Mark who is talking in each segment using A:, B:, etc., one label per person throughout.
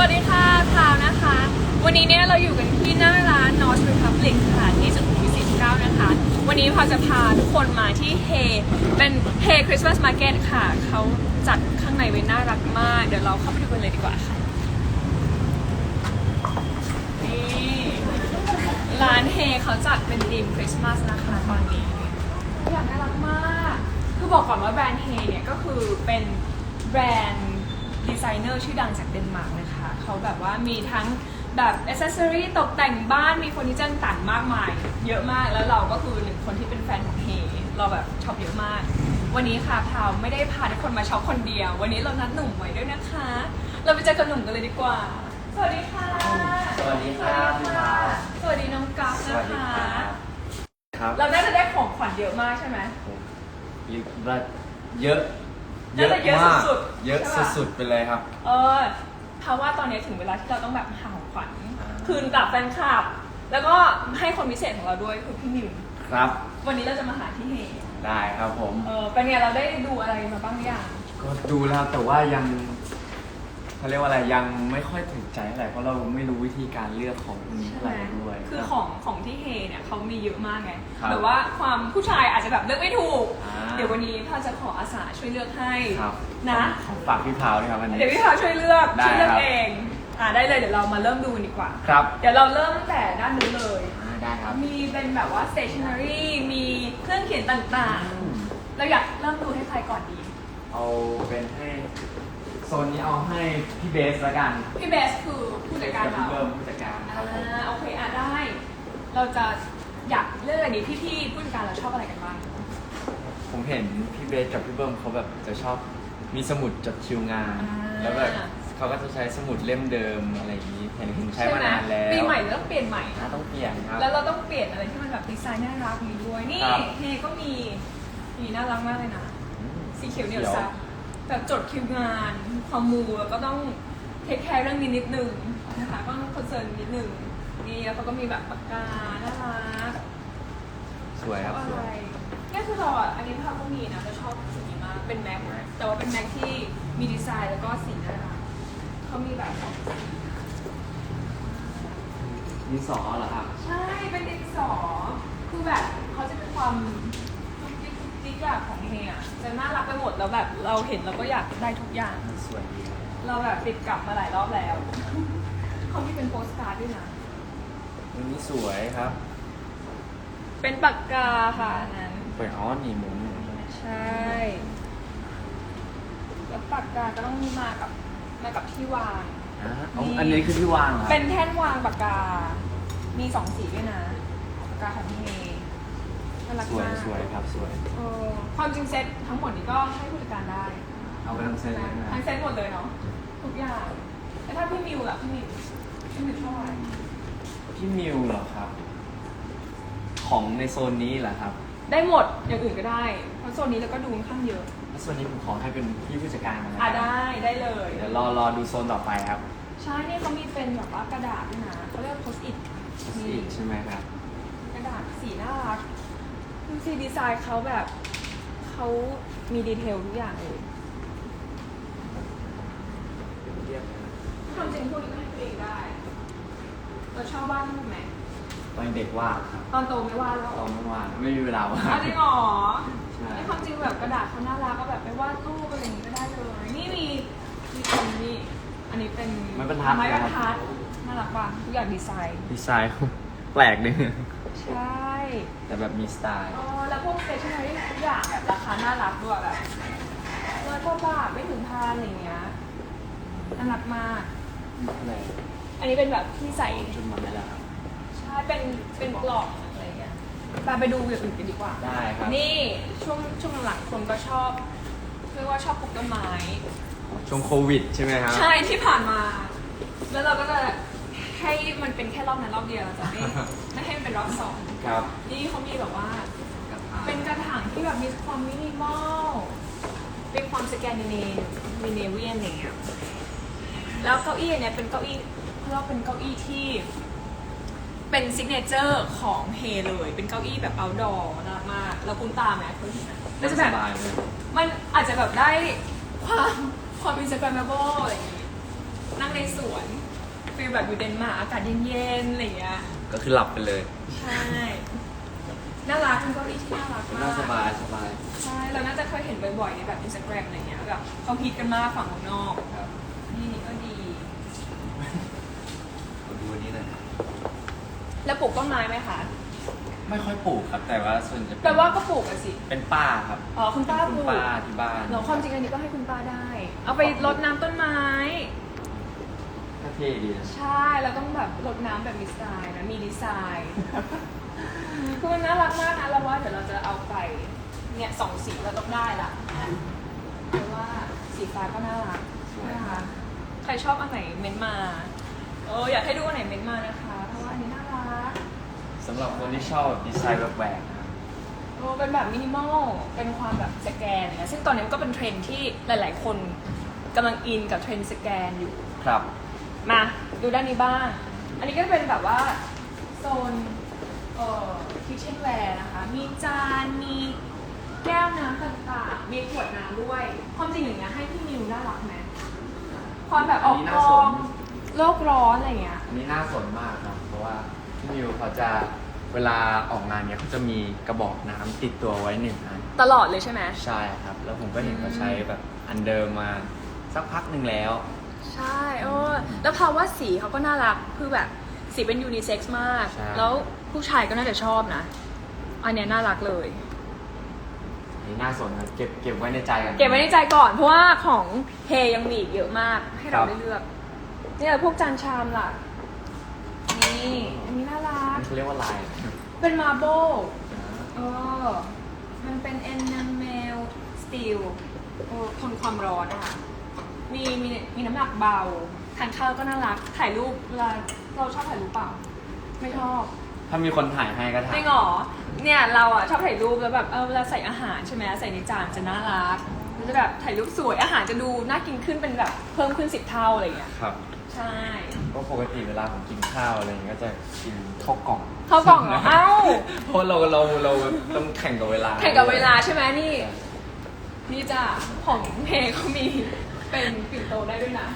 A: วัสดีค่ะพาวนะคะ วันนี้เนี่ยเราอยู่กันที่หน้าร้าน North Republic ค่ะที่สุขุมวิท49 นะคะ วันนี้พาวจะพาทุกคนมาที่เฮเป็น Hey Christmas Market ค่ะ เขาจัดข้างในไว้น่ารักมาก เดี๋ยวเราเข้าไปดูกันเลยดีกว่าค่ะ นี่ร้านเฮเขาจัดเป็นธีมคริสต์มาสนะคะตอนนี้อยากน่ารักมาก คือบอกก่อนว่าแบรนด์เฮเนี่ยก็คือเป็นแบรนด์ ดีไซเนอร์ชื่อดังจากเดนมาร์กนะคะเขาแบบว่ามีทั้งแบบอ c เซสซอรี่ตกแต่งบ้านมีเฟอร์นิเจอร์ต่างๆมากมาย เยอะมากแล้วเราก็คือหนึ่งคนที่เป็นแฟนของเฮเราแบบช็อปเยอะมาก วันนี้ค่ะพาวไม่ได้พาทุกคนมาช็อปคนเดียว วันนี้เรานัดหนุ่มไว้ด้วยนะคะ เราไปเจอกับหนุ่มกันเลยดีกว่า สวัสดีค่ะ
B: สวัสดีครับ
A: สวัสดีค่ะสวัสดีน้องกัฟ
B: ส
A: นะ
B: วัสดี
A: คะ
B: ครับครับ
A: เราน่าจะได้ของขวัญเยอะมากใช่ไหม
B: เรียกว่าเยอะ
A: น่าจะเยอะ
B: มาก
A: สุดๆ
B: เยอะ
A: ใช่ปะ
B: สุดๆไปเลยครับ
A: เออเพราะว่าตอนนี้ถึงเวลาที่เราต้องแบบหาของขวัญ
B: อ่า
A: คืนกับแฟนคลับ แล้วก็ให้คนพิเศษของเราด้วยคือพี่มิว
B: ครับ
A: วันนี้เราจะมาหาที่เฮ
B: ได้ครับผม
A: เออเป็นไงเราได้ดูอะไรมาบ้างหรือยัง
B: ก็ดูแล้วแต่ว่ายังเขาเรียกว่าอะไรยังไม่ค่อยถึงใจเท่าไหร่เพราะเราไม่รู้วิธีการเลือกของพวกนี้
A: ใช่
B: เท่า
A: ไห
B: ไห
A: ม
B: ร่ด้วย
A: คือ
B: รับ
A: ของของที่เฮเนี่ยเขามีเยอะมากไง
B: ครับ
A: แต่ว่าความผู้ชายอาจจะแบบเลือกไม่ถูก
B: อ่า
A: เดี๋ยววันนี้พ่อจะขออาสาช่วยเลือกให้
B: ครับ
A: นะ
B: ของฝากพี่พาวด้วยครับวันนี้
A: เดี๋ยวพี่พาช่วยเลือก
B: ได้
A: ช่วยเลือก
B: ครับ
A: เองอ่าได้เลยเดี๋ยวเรามาเริ่มดูกันดีกว่า
B: ครับ
A: เดี๋ยวเราเริ่มตั้งแต่ด้านนู้นเลย
B: อ่าได้ครับ
A: มีเป็นแบบว่า stationery มีเครื่องเขียนต่าง
B: อืม
A: ๆ เราอยากเริ่มดูให้ใครก่อนดี
B: เอาเป็นให้โซนนี้เอาให้พี่เบสละกัน
A: พี่เบสคือผู้จัดการ
B: กับพี่
A: เรา
B: เบิ้มผู้จัดการ
A: อ่
B: ครับผมา
A: โอเคอะได้ เราจะอยากเลือกอะไรดีพี่ๆผู้จัดการเราชอบอะไรกันบ้าง
B: ผมเห็นพี่เบสกับพี่เบิ้มเขาแบบจะชอบมีสมุดจดคิวงาน
A: อ่า
B: แล้วแบบเขาก็จะใช้สมุดเล่มเดิมอะไรอย่างนี้เห็นคุณใช้มานานแล้ว
A: ปีใหม่เราต้องเปลี่ยนใหม่
B: อ่าต้องเปลี่ยนครับ
A: แล้วเราต้องเปลี่ยนอะไรที่มันแบบดีไซน์น่ารักมีด้วยนี่
B: ครับ
A: เฮก็มีมีน่ารักมากเลยนะ
B: อืม
A: สีเขียวเหนียวซับแบบจดคิวงานความมูแล้วก็ต้องเทคแคร์เรื่องนี้นิดนึงนะคะก็ต้องคอนเซิร์นนิดนึงนี่แล้วเขาก็มีแบบปากกาน่ารัก
B: สวยครับ
A: ชอบ
B: ส
A: อะ
B: ว
A: ไร
B: ย
A: เนี่ยคือเราอะอันนี้เราก็มีนะเราชอบสีนี้มาก เป็นแม็กแต่ว่าเป็นแม็กที่มีดีไซน์แล้วก็สีน่ารักเขามีแบบสองสี
B: ดินสอเหรอครับ
A: ใช่ เป็นดินสอ คือแบบเขาจะเป็นความจิ๊กจิ๊กแบบของเฮียจะน่ารักไปหมดแล้วแบบเราเห็นเราก็อยากได้ทุกอย่าง
B: สวยดีครับ
A: เราแบบติดกลับมาหลายรอบแล้ว เขามีเป็นโปสการ์ดด้วยนะ
B: วันนี้สวยครับ
A: เป็นปากกาค่ะอันนั้น
B: เปิดอ๋อนี่หมุนหมุนใช่ไหม
A: ใช่ แล้วปากกาก็ต้องมากับมากับที่วาง
B: อ่าอ๋ออันนี้คือที่วางเหรอครับ
A: เป็นแท่นวางปากกา มีสองสีด้วยนะ ปากกาของเมย์น่ารัก
B: สวย
A: มาก
B: สวยครับสวย
A: เออความจริงเซ็ตทั้งหมดนี้ก็ให้ผู้จัดการได้
B: เอาไปทั้งเซตเลยนะ
A: ทั้งเซ็ตหมดเลยเนาะทุกอย่าง แต่ถ้าพี่มิวล่ะพี่มิวพี่มิวชอบอะไร
B: พี่มิวเหรอครับ ของในโซนนี้เหรอครับ
A: ได้หมดอย่างอื่นก็ได้เพราะโซนนี้เราก็ดูค่อนข้างเยอะ
B: แล้วโซนนี้ผมขอให้เป็นพี่ผู้จัดการนะค
A: อะ
B: รับ
A: ได้ได้เลย
B: เดี๋ยวรอรอดูโซนต่อไปครับ
A: ใช่นี่เขามีเป็นแบบว่ากระดาษด้วยนะเขาเรียกโพสอิท
B: อีกใช่ไหมครับ
A: กระดาษสีน่ารักดูสิดีไซน์เขาแบบเขามีดีเทลทุกอย่างเลย
B: เรียบนะ
A: ความจริงพวกนี้ก็ให้ตัวเองได้ เราชอบวาดรูปไหม
B: ตอนเด็กวาดครับ
A: ตอนโตไม่วาดแล้ว
B: ตอนไม่วาดไม่มีเวลาวา
A: อ๋อ
B: ด
A: จริงเหรอ
B: ใช่
A: ในความจริงแบบกระดาษเขาน่ารักก็แบบไปวาดรูปอะไรอย่างนี้ก็ได้เลย นี่มีมีคนนี่อันนี้เป็น
B: ไม้บรรทัด
A: ไม้บรร
B: นะค
A: ทั
B: รั
A: ด
B: บ
A: น่ารักป่ะทุกอย่างดีไซน์
B: ดีไซน์แปลกนึง
A: ใช่
B: แต่แบบมีสไตล์
A: อ๋อแล้วพวก stationery ทุกอย่างแบบราคาน่ารักด้วยแบบร้อยกว่าบาทไม่ถึงพันอะไรอย่างเงี้ยน่ารักมาก
B: อะไร
A: อันนี้เป็นแบบที่ใส่
B: จนมาได้แล้วครับ
A: ใช่เป็นเป็นกล่องอะไรเงี้ยไปไปดูอย่างอื่นกันดีกว่า
B: ได้ครับ
A: นี่ช่วงช่วงหลังๆคนก็ชอบเรียกว่าชอบปลูกต้นไม้
B: ช่วงโควิดใช่ไหมครับ
A: ใช่ที่ผ่านมา แล้วเราก็จะให้มันเป็นแค่รอบนั้นรอบเดียวเราจะไม่ไม่ให้มันเป็นรอบสอง
B: ครับ
A: นี่เขามีแบบว่า เป็นกระถางที่แบบมีความมินิมอล เป็นความสแกนดิเนวิเนเวียนอย่างเงี้ยแล้วเก้าอี้อันเนี้ยเป็นเก้าอี้เขาเรียกว่าเป็นเก้าอี้ที่ เป็นซิกเนเจอร์ของเฮเลย เป็นเก้าอี้แบบ outdoor น่ารักมากแล้วคุณตามไหมเคยเห็นไหมแล้วจะแบบ
B: สบายเลย
A: มันอาจจะแบบได้ความความ Instagrammable อะไรอย่างงี้นั่งในสวนฟีลแบบอยู่เดนมาร์กอากาศเย็นๆอะไรอย่างเงี้ย
B: ก็คือหลับไปเลย
A: ใช่ น่ารักเป็นเก้าอี้ที่น่ารักมาก
B: น่าสบายสบาย
A: ใช่ เราน่าจะเคยเห็นบ่อยๆในแบบอินสตาแกรมอะไรเงี้ยแบบเขาฮิตกันมากฝั่งเมืองนอก
B: ครับ
A: นี่นี่ก็ดี
B: มาดูอันนี้หน่อย
A: แล้วปลูกต้นไม้ไหมคะ
B: ไม่ค่อยปลูกครับ แต่ว่าส่วนจะเป็น
A: แปลว่าก็ปลูกอะสิ
B: เป็นป้าครับ
A: อ๋อคุณป้าป
B: คุณ
A: ลูก
B: ป้าที่บ้าน
A: เหรอความจริงอันนี้ก็ให้คุณป้าได้ เอาไปรดน้ำต้นไม้
B: ก็เท่ดีนะ
A: ใช่เราต้องแบบรดน้ำแบบมีสไตล์นะมีดีไซน์คือมันน่ารักมากนะเราว่าเดี๋ยวเราจะเอาไปเนี่ยสองสีเราต้องได้ละเพราะว่าสีฟ้าก็น่ารักนะคะใครชอบอันไหนเม้นต์มาเอออยากให้ดูอันไหนเม้นต์มานะคะ เพราะว่าอันนี้น่ารัก
B: สำหรับคนที่ชอบดีไซน์แบบแหวกนะครับ
A: โอ้เป็นแบบมินิมอล เป็นความแบบสแกนเนี่ยซึ่งตอนนี้มันก็เป็นเทรนด์ที่หลาย ๆ คนกำลังอินกับเทรนด์สแกนอยู่
B: ครับ
A: มาดูด้านนี้บ้าง อันนี้ก็เป็นแบบว่าโซนเอ่อคิทเช่นแวร์นะคะ มีจาน มีแก้วน้ำต่างๆ มีขวดน้ำด้วย ความจริงอย่างเงี้ยให้พี่มิวน่ารักไหมความแบบออก
B: อันนี้
A: ก
B: น่า
A: อ
B: สน
A: งโลกร้อนอะไรเงี้ย
B: อันนี้น่าสนมากครับ เพราะว่าพี่มิวเขาจะ เวลาออกงานเนี้ยเขาจะมีกระบอกน้ำติดตัวไว้หนึ่งอัน
A: ตลอดเลยใช่ไหม
B: ใช่ครับ แล้วผมก็เห็นเขาใช้แบบอันเดิมมาสักพักหนึ่งแล้ว
A: ใช่เออแล้วภาวะสีเขาก็น่ารักคือแบบสีเป็นยูนิเซ็กซ์มาก
B: ใช่
A: แล้วผู้ชายก็น่าจะชอบนะ อันเนี้ยน่ารักเลย
B: อันนี่น่าสนครับเก็บเก็บไว้ในใจกัน
A: เก็บไว้ในใจก่อนเพราะว่าของเฮยังมีอีกเยอะมากให้เรา
B: ครับ
A: ได้เลือก เนี่ยพวกจานชามล่ะ นี่อันนี้น่ารัก
B: นี่ เขาเรียกว่าลาย
A: เป็นมาโบเออมันเป็น enamel steel เออทนความร้อนอะค่ะมีมีมีน้ำหนักเบาทานข้าวก็น่ารัก ถ่ายรูปเวลาเราชอบถ่ายรูปเปล่า ไม่ชอบ
B: ถ้ามีคนถ่ายให้ก็ถ่าย
A: ไม่หรอเนี่ยเราอะชอบถ่ายรูปแล้วแบบเออเวลาใส่อาหารใช่ไหมใส่ในจานจะน่ารักมันจะแบบถ่ายรูปสวยอาหารจะดูน่ากินขึ้นเป็นแบบเพิ่มขึ้นสิบเท่าอะไรอย่างเงี้ย
B: ครับ
A: ใช่
B: ก็ปกติเวลาผมกินข้าวอะไรอย่างเงี้ยก็จะกินข้าวกล่อง
A: เข้ากล่องเหรอเอ้า
B: เพราะเราเราเราต้องแข่งกับเวลา
A: แข่งกับเวลาใช่ไหมนี่ นี่จ้ะของเมย์เขามีเป็นปิ่นโตได้ด้วยนะ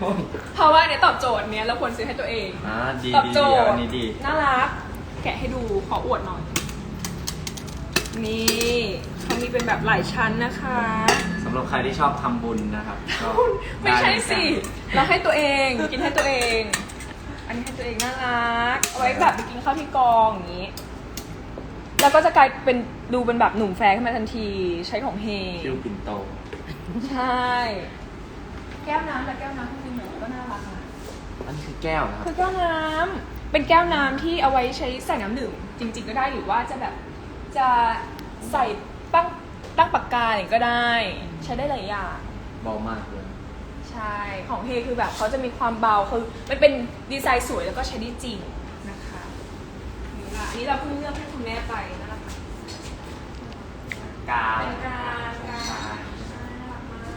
B: โอ้ย
A: เพราะว่าเนี่ยตอบโจทย์เนี้ยเราควรซื้อให้ตัวเอง
B: อ่าดี
A: ตอบ
B: ดี
A: โจ
B: ดี
A: ทย์
B: อันนี้ดี
A: น่ารัก แกะให้ดูขออวดหน่อย นี่เขามีเป็นแบบหลายชั้นนะคะ
B: สำหรับใครที่ชอบทำบุญนะครับก็
A: ไม่ใช่
B: ด้เหอนกัน
A: สิ เราให้ตัวเองกินให้ตัวเอง อันนี้ให้ตัวเองน่ารัก เอาไว้แบบไปกินข้าวที่กองอย่างนี้ แล้วก็จะกลายเป็นดูเป็นแบบหนุ่มแฟร์ขึ้นมาทันทีใช้ของเฮ
B: คิวปิ่นโต
A: ใช่ แก้วน้ำแต่แก้วน้ำที่เป็นหมูก็น่ารักนะ
B: อันนี้คือแก้วนะครับ
A: คือแก้วน้ำเป็นแก้วน้ำที่เอาไว้ใช้ใส่น้ำดื่มจริง ๆ ก็ได้หรือว่าจะแบบ จะใส่ตั้งตั้งปากกาอะไรก็ได้ ใช้ได้หลายอย่าง
B: เบามากเลย
A: ใช่ของเฮคือแบบเขาจะมีความเบาคือมันเป็นดีไซน์สวยแล้วก็ใช้ได้จริงนะคะนี่ละอันนี้เราเพิ่งเลือกให้คุณแม่ไปนะคะ
B: กา
A: เป็นการการน่ารักมาก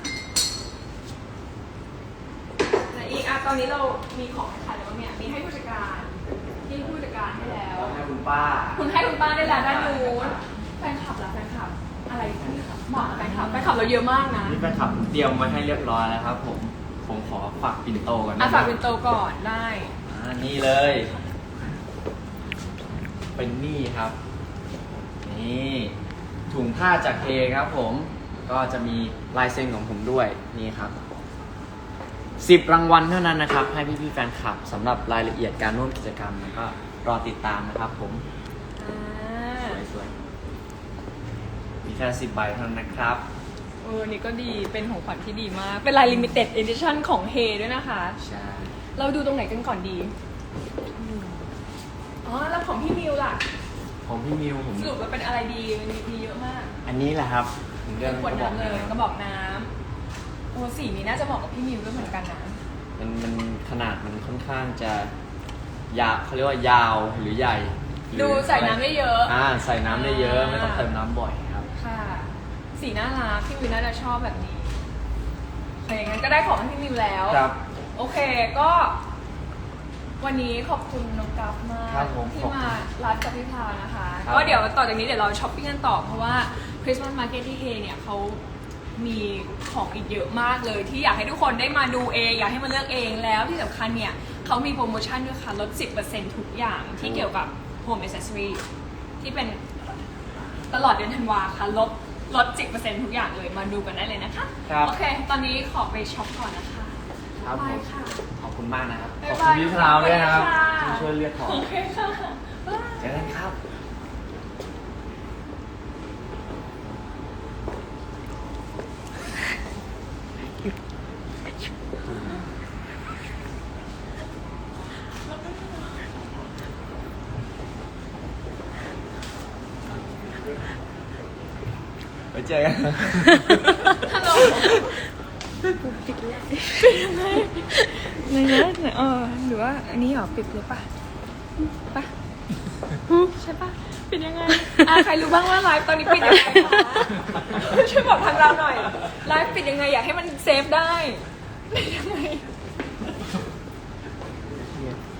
A: และอีกอะตอนนี้เรามีของให้ใครแล้วเนี่ยมีให้ผู้จัดการ ที่ผู้จัดการให้แล้ว
B: ให้คุณป้า
A: คุณให้คุณป้าได้แล้วด้านนู้นแฟนคลับล่ะแฟนคลับ อะไรที่เหมาะกับแฟนคลับแฟนคลับเราเยอะมากนะ
B: นี่แฟนคลับผมเตรียมมาให้เรียบร้อยแล้วครับผมผมขอฝากปิ่นโตก่อน
A: อะ
B: นะ
A: ฝากเป็นโตก่อนได้
B: อ่านี่เลย เป็นนี่ครับ นี่ถุงผ้าจากเฮครับผมก็จะมีลายเซ็นของผมด้วยนี่ครับ สิบรางวัลเท่านั้นนะครับ ให้พี่ๆแฟนคลับสำหรับรายละเอียดการร่วมกิจกรรมแล้วก็รอติดตามนะครับผม
A: อ่า
B: สวยๆมีแค่สิบใบเท่านั้นนะครับ
A: เออนี่ก็ดีเป็นของขวัญที่ดีมาก เป็นลาย limited edition ของเฮด้วยนะคะ
B: ใช่
A: เราดูตรงไหนกันก่อนดีอืมอ๋อแล้วของพี่มิวล่ะ
B: ของพี่มิวผม
A: สรุปว่าเป็นอะไรดีมันมีเยอะมาก
B: อันนี้แหละครับถึงเรื่อง
A: ขวด
B: กระบอก
A: น้ำเลย
B: น้ำ
A: กระบอกน้ำ โอ้สีนี้น่าจะเหมาะกับพี่มิวด้วยเหมือนกันนะ
B: มันมันขนาดมันค่อนข้างจะ ยาวเขาเรียกว่ายาวหรือใหญ่หรือ
A: ดูใส่น้ำได้เยอะ
B: อ่าใส่น้ำได้เยอะ
A: อ่า
B: ไม่ต้องเติมน้ำบ่อยครับ
A: ค่ะ สีน่ารักพี่มิวน่าจะชอบแบบนี้โอเคงั้นก็ได้ของให้พี่มิวแล้ว
B: ครับ
A: โอเคก็ วันนี้ขอบคุณน้องกราฟมาก
B: ครับผม
A: ที่
B: ขอบคุณ
A: มาร้านกับพี่พานะคะ
B: ครับ
A: ก็เดี๋ยวต่อจากนี้เดี๋ยวเราช้อปปิ้งกันต่อเพราะว่าคริสต์มาสมาร์เก็ตที่เฮเนี่ยเขา มีของอีกเยอะมากเลย ที่อยากให้ทุกคนได้มาดูเอง อยากให้มาเลือกเองแล้วที่สำคัญเนี่ยเขามีโปรโมชั่นด้วยค่ะลด 10%ทุกอย่างที่เกี่ยวกับ Home Accessory ที่เป็นตลอดเดือนธันวาค่ะลดลด 10%ทุกอย่างเลยมาดูกันได้เลยนะคะ
B: ครับ
A: โอเค ตอนนี้ขอไปช็อปก่อนนะคะ
B: ครับผ
A: ไป
B: ม
A: ค่ะ
B: ขอบคุณมากนะครับ
A: บ๊าย
B: ขอบบาคุณ
A: ย
B: พี่พราวด้วยนะครับ
A: ค่ะ
B: ที่ช่วยเลือกของ
A: โอเคค่ะ บ๊ายบาย
B: เจอกันครับ เจอกัน
A: ฮัลโหล
C: ในนั้นเออหรือว่าอันนี้เหรอปิดหรือปะปะ
A: ใช่ปะปิดยังไงอะใครรู้บ้างว่าไลฟ์ตอนนี้ปิดยังไงคะช่วยบอกทางเราหน่อยไลฟ์ปิดยังไงอยากให้มันเซฟได้ปิดยังไง